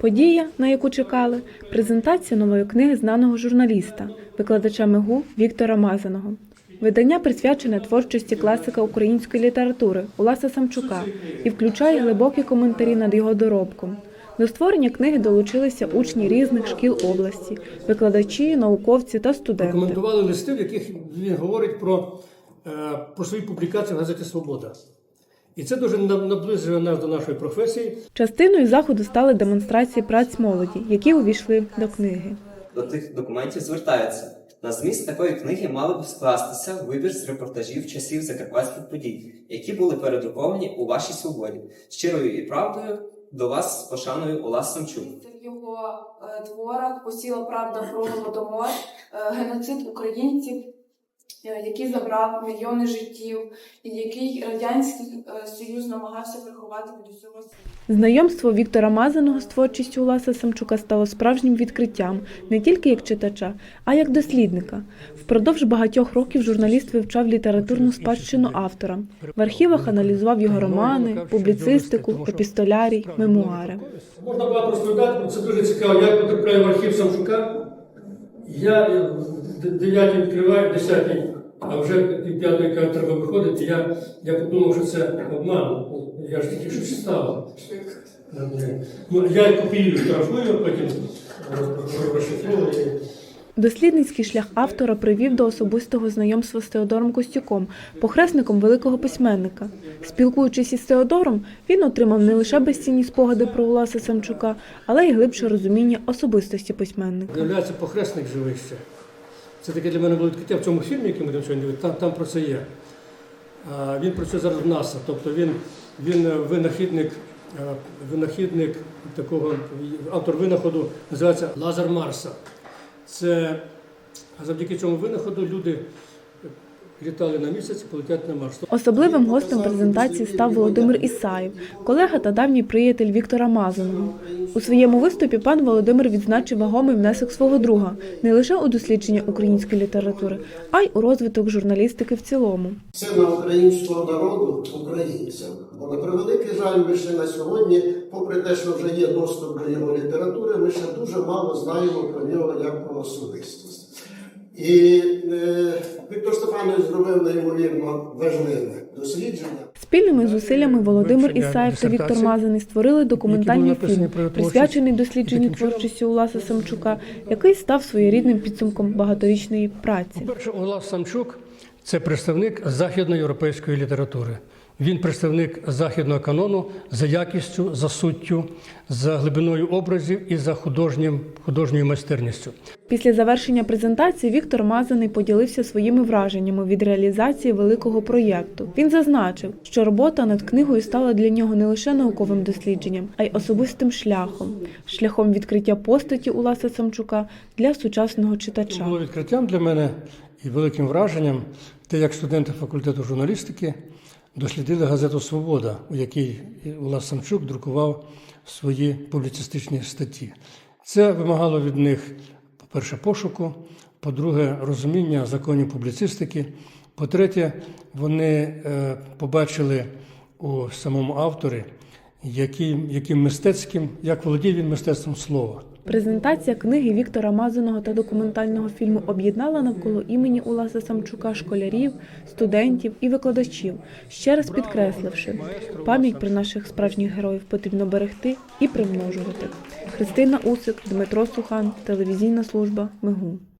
Подія, на яку чекали, презентація нової книги знаного журналіста, викладача МИГУ Віктора Мазаного. Видання присвячене творчості класика української літератури Уласа Самчука і включає глибокі коментарі над його доробком. До створення книги долучилися учні різних шкіл області, викладачі, науковці та студенти. Коментували листи, в яких він говорить про, е, про свої публікації в газеті Свобода. І це дуже на- наближує нас до нашої професії. Частиною заходу стали демонстрації праць молоді, які увійшли до книги. до тих документів звертаються. На зміст такої книги мали б скластися вибір з репортажів часів закарпатських подій, які були передруковані у вашій свободі. Щирою і правдою до вас з пошаною Олас Самчук. В його е, творах посіла правда про голодомор, е, геноцид українців, який забрав мільйони життів, і який радянський е, союз намагався приховати від усього світу. Знайомство Віктора Мазаного з творчістю Уласа Самчука стало справжнім відкриттям не тільки як читача, а як дослідника. Впродовж багатьох років журналіст вивчав літературну спадщину автора. В архівах аналізував його романи, публіцистику, епістолярій, мемуари. Можна багато розповідати, це дуже цікаво. Я потрапляю в архів Самшука, я е, 9 відкриваю, 10 а вже пів п'ятої кажуть, треба виходити. Я, я подумав, що це обман. Я ж тільки що стало. Ну, я копію штрафую, потім розшифровую. Дослідницький шлях автора привів до особистого знайомства з Теодором Костюком, похресником великого письменника. Спілкуючись із Теодором, він отримав не лише безцінні спогади про Уласа Самчука, але й глибше розуміння особистості письменника. Виявляється, похресник живий ще. Це таке для мене було відкриття в цьому фільмі, який ми там сьогодні там, там про це є. Він працює зараз в НАСА, тобто він, він е, винахідник, е, винахідник такого, автор винаходу називається Лазар Марса. Це завдяки цьому винаходу люди літали на місяць і полетять на Марс. Особливим гостем презентації став Володимир Ісаєв, колега та давній приятель Віктора Мазаного. У своєму виступі пан Володимир відзначив вагомий внесок свого друга не лише у дослідження української літератури, а й у розвиток журналістики в цілому. Це на українського народу українцям. Бо на превеликий жаль, ми ще на сьогодні, попри те, що вже є доступ до його літератури, ми ще дуже мало знаємо про нього як про особистість. І е, Віктор Степанович зробив неймовірно важливе дослідження. Спільними зусиллями Володимир Ісаєв та Віктор Мазаний створили документальний фільм, присвячений дослідженню творчості Уласа Самчука, який став своєрідним підсумком багаторічної праці. По-перше, Олас Самчук це представник західноєвропейської літератури. Він представник західного канону за якістю, за суттю, за глибиною образів і за художнім, художньою майстерністю. Після завершення презентації Віктор Мазаний поділився своїми враженнями від реалізації великого проєкту. Він зазначив, що робота над книгою стала для нього не лише науковим дослідженням, а й особистим шляхом, шляхом відкриття постаті Уласа Самчука для сучасного читача. було відкриттям для мене і великим враженням, те, як студенти факультету журналістики дослідили газету Свобода, у якій Улас Самчук друкував свої публіцистичні статті. Це вимагало від них, по-перше, пошуку, по-друге, розуміння законів публіцистики. По-третє, вони е, побачили у самому авторі, яким, яким мистецьким, як володіє він мистецтвом слова. Презентація книги Віктора Мазаного та документального фільму об'єднала навколо імені Уласа Самчука школярів, студентів і викладачів, ще раз підкресливши, пам'ять про наших справжніх героїв потрібно берегти і примножувати. Христина Усик, Дмитро Сухан, телевізійна служба МИГУ.